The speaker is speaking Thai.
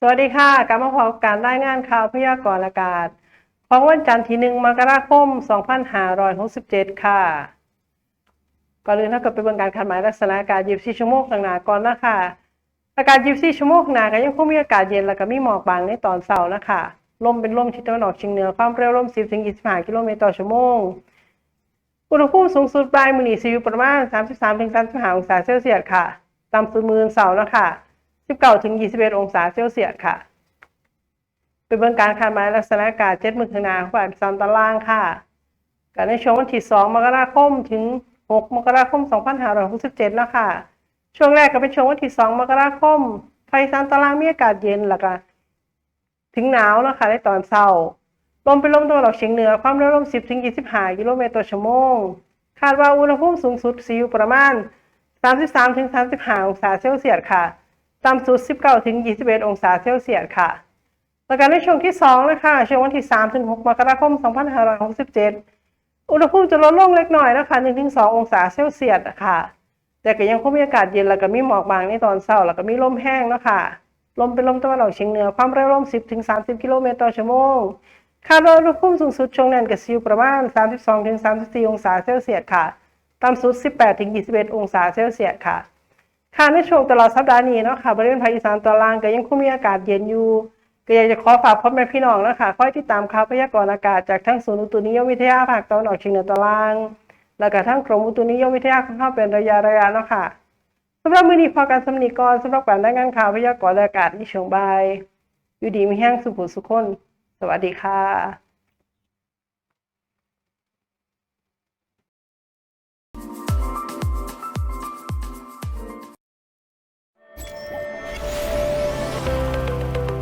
สวัสดีค่ะกลับมาพบกับการรายงานข่าวพยากรณ์อากาศของวันจันทร์ที่หนึ่งมกราคม 2567 ค่ะ ก่อนอื่นถ้าเกิดเป็นบนการคาดหมายลักษณะอากาศ 24 ชั่วโมงข้างหน้าก่อนนะคะ อากาศ 24 ชั่วโมงข้างหน้าก็ยังคงมีอากาศเย็นแล้วก็มีหมอกบางในตอนเช้านะคะ ลมเป็นลมทิศตะวันออกเฉียงเหนือ ความเร็วลม 10-25 กิโลเมตรต่อชั่วโมง อุณหภูมิสูงสุดปลายมือนีสิอยู่ประมาณ 33-35 องศาเซลเซียสค่ะ ต่ำสุดมือเสาร์นะคะ 19ถึง21 องศาเซลเซียสค่ะ เป็นเบื้องการคาดหมายลักษณะอากาศเจ็ดมือข้างนาฝ่ายสามตารางค่ะการในช่วงวันที่ 2 มกราคมถึง 6 มกราคม 2567นะคะ ช่วงแรกก็เป็นช่วงวันที่ 2 มกราคมไฟสามตารางมีอากาศเย็นแล้วก็ถึงหนาวนะคะในตอนเช้าลมเป็นลมตะวันออกเฉียงเหนือความเร็วลม 10ถึง25กิโลเมตรต่อชั่วโมง คาดว่าอุณหภูมิสูงสุดสิอยู่ประมาณ 33ถึง35องศาเซลเซียสค่ะ ต่ำสุด 19ถึง21 องศาเซลเซียสค่ะ แล้วกันในช่วงที่2นะคะช่วงวันที่3ถึง6มกราคม 2567 อุณหภูมิจะลดลงเล็กน้อยนะคะ1ถึง2องศาเซลเซียสค่ะแต่ก็ยังคงมีอากาศเย็นแล้วก็มีหมอกบางในตอนเช้าแล้วก็มีลมแห้งนะคะลมเป็นลมตะวันออกเฉียงเหนือความเร็วลม 10ถึง30 กิโลเมตรต่อชั่วโมงคาดว่าอุณหภูมิสูงสุดช่วงนั้นก็สิอยู่ประมาณ 32ถึง34 องศาเซลเซียสค่ะ ต่ำสุด 18ถึง21 องศาเซลเซียสค่ะ ค่ะในช่วงตลอดสัปดาห์นี้เนาะค่ะบริเวณภาคอีสานตอนล่างก็ยังคงมีอากาศเย็นอยู่ก็อยากจะขอฝากพ่อแม่พี่น้องนะคะคอยติดตามข่าวพยากรณ์อากาศจากทั้งศูนย์อุตุนิยมวิทยาภาคตะวันออกเฉียงเหนือตอนล่าง แล้วก็ทั้งกรมอุตุนิยมวิทยาของเราเป็นระยะระยะเนาะค่ะสำหรับมือนี้พอการสำนีกรสำหรับการรายงานข่าวพยากรณ์อากาศในช่วงบ่ายอยู่ดีมีแห้งสุขุสุขคน สวัสดีค่ะ